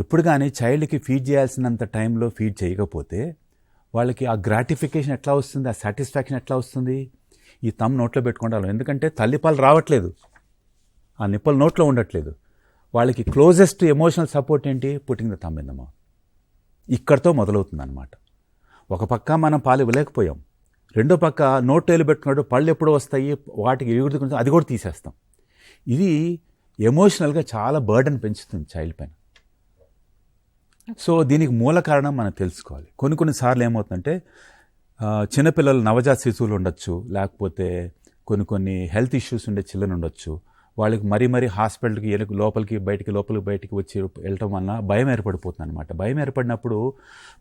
ఎప్పుడు కానీ చైల్డ్కి ఫీడ్ చేయాల్సినంత టైంలో ఫీడ్ చేయకపోతే వాళ్ళకి ఆ గ్రాటిఫికేషన్ ఎట్లా వస్తుంది ఆ సాటిస్ఫాక్షన్ ఎట్లా వస్తుంది? ఈ తమ్ నోట్లో పెట్టుకుంటారు ఎందుకంటే తల్లిపాలు రావట్లేదు. ఆ నిప్పలు నోట్లో ఉండట్లేదు. వాళ్ళకి క్లోజెస్ట్ ఎమోషనల్ సపోర్ట్ ఏంటి? Putting the thumb in the mouth. ఇక్కడితో మొదలవుతుంది అనమాట ఒక పక్క మనం పాలు ఇవ్వలేకపోయాం. రెండో పక్క నోట్ వేలు పెట్టుకున్నాడు పళ్ళు ఎప్పుడు వస్తాయి వాటికి ఎగురుతుంటే అది కూడా తీసేస్తాం. ఇది ఎమోషనల్గా చాలా బర్డన్ పెంచుతుంది చైల్డ్ పైన. సో దీనికి మూల కారణం మనం తెలుసుకోవాలి. కొన్ని కొన్నిసార్లు ఏమవుతుందంటే చిన్నపిల్లలు నవజాత శిశువులు ఉండొచ్చు లేకపోతే కొన్ని కొన్ని హెల్త్ ఇష్యూస్ ఉండే చిల్లని ఉండొచ్చు. వాళ్ళకి మరీ మరీ హాస్పిటల్కి వెనక లోపలికి బయటికి లోపలికి బయటికి వచ్చి వెళ్ళటం వలన భయం ఏర్పడిపోతుంది అనమాట భయం ఏర్పడినప్పుడు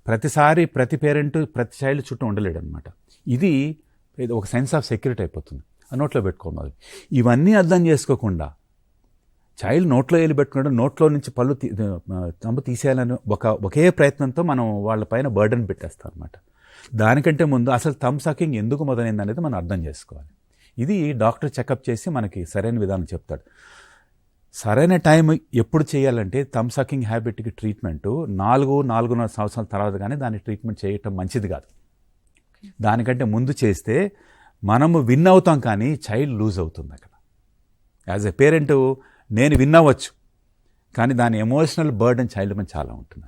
ప్రతిసారి ప్రతి పేరెంట్ ప్రతి చైల్డ్ చుట్టూ ఉండలేడు అనమాట ఇది ఒక సెన్స్ ఆఫ్ సెక్యూరిటీ అయిపోతుంది. నోట్లో పెట్టుకోవాలి ఇవన్నీ అర్థం చేసుకోకుండా చైల్డ్ నోట్లో వెళ్ళి పెట్టుకున్నాడు నోట్లో నుంచి పళ్ళు తీ- తమ్ము తీసేయాలని ఒక ఒకే ప్రయత్నంతో మనం వాళ్ళ పైన బర్డన్ పెట్టేస్తాం అనమాట దానికంటే ముందు అసలు తమ్ సకింగ్ ఎందుకు మొదలైంది అనేది మనం అర్థం చేసుకోవాలి. ఇది డాక్టర్ చెకప్ చేసి మనకి సరైన విధానం చెప్తాడు. సరైన టైం ఎప్పుడు చేయాలంటే థమ్ సకింగ్ హ్యాబిట్కి ట్రీట్మెంట్ నాలుగు నాలుగున్నర సంవత్సరాల తర్వాత కానీ దాన్ని ట్రీట్మెంట్ చేయటం మంచిది కాదు. దానికంటే ముందు చేస్తే మనము విన్ అవుతాం కానీ చైల్డ్ లూజ్ అవుతుంది అక్కడ. యాజ్ ఎ పేరెంట్ నేను విన్నవచ్చు కానీ దాని ఎమోషనల్ బర్డెన్ చైల్డ్ మీద చాలా ఉంటుంది